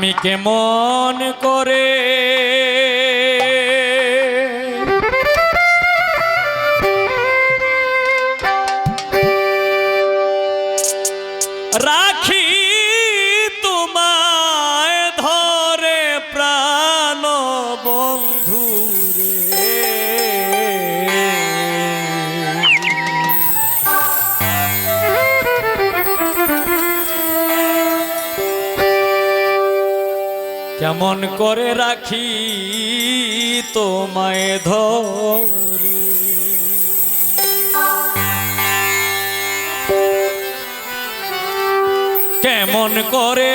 আমি কেমন করে কেমন করে রাখি তোমায় ধরে। কেমন করে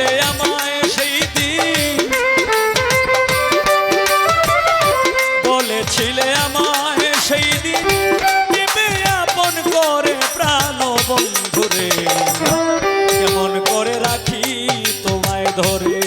বলে আমায় সেই দিন। বলেছিলে আমায় সেই দিন আপন করে প্রাণ বন্ধুরে কেমন করে রাখি তোমায় ধরে?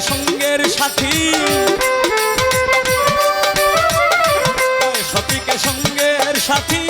সঙ্গে সঙ্গের সাথী। সতীকে সঙ্গের সাথী।